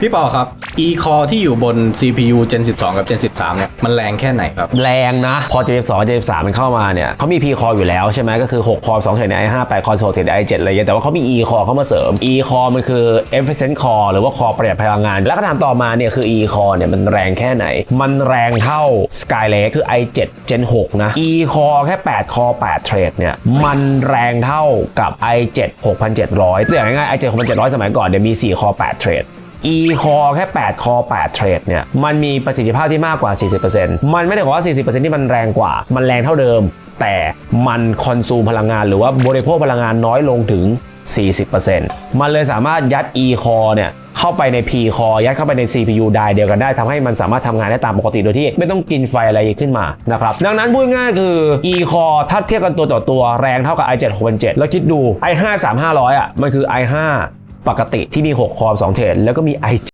พี่เปาครับ e core ที่อยู่บน CPU Gen 12 กับ Gen 13 เนี่ย มันแรงแค่ไหนครับ แรงนะ พอ J2 J3 มันเข้ามาเนี่ยเขามี P core อยู่แล้วใช่ไหมก็คือ 6 core 2เทรดใน i5 8 core 16เทรดใน i7 อะไรเงี้ยแต่ว่าเขามี e core เข้ามาเสริม e core มันคือ efficient core หรือว่า core ประหยัดพลังงาน แล้วก็ถามต่อมาเนี่ยคือ e core เนี่ยมันแรงแค่ไหน มันแรงเท่า Skylake คือ i7 Gen 6 นะ e core แค่ 8 core 8เทรดเนี่ยมันแรงเท่ากับ i7 6700ตัวอย่างง่ายๆ i7 6700 สมัยก่อนเนี่ยมี 4 core 8เทรด e core แค่8 core 8เทรดเนี่ยมันมีประสิทธิภาพที่มากกว่า 40%มันไม่ได้บอกว่า 40%ที่มันแรงกว่า มันแรงเท่าเดิม แต่มันคอนซูมพลังงาน หรือว่าบริโภคพลังงานน้อยลงถึง 40%มันเลยสามารถยัด e core เนี่ยเข้าไปใน p core ยัดเข้าไปใน CPU ได้เดียวกันได้ทำให้มันสามารถทำงานได้ตามปกติโดยที่ไม่ต้องกินไฟอะไรขึ้นมานะครับ ดังนั้นพูดง่ายๆคือ e core ถ้าเทียบกันตัวต่อตัวแรงเท่ากับ i7 67 แล้วคิดดู i5 3500 อะ มันคือ i5 ปกติที่มี 6 คอร์2เทรดแล้วก็มี IG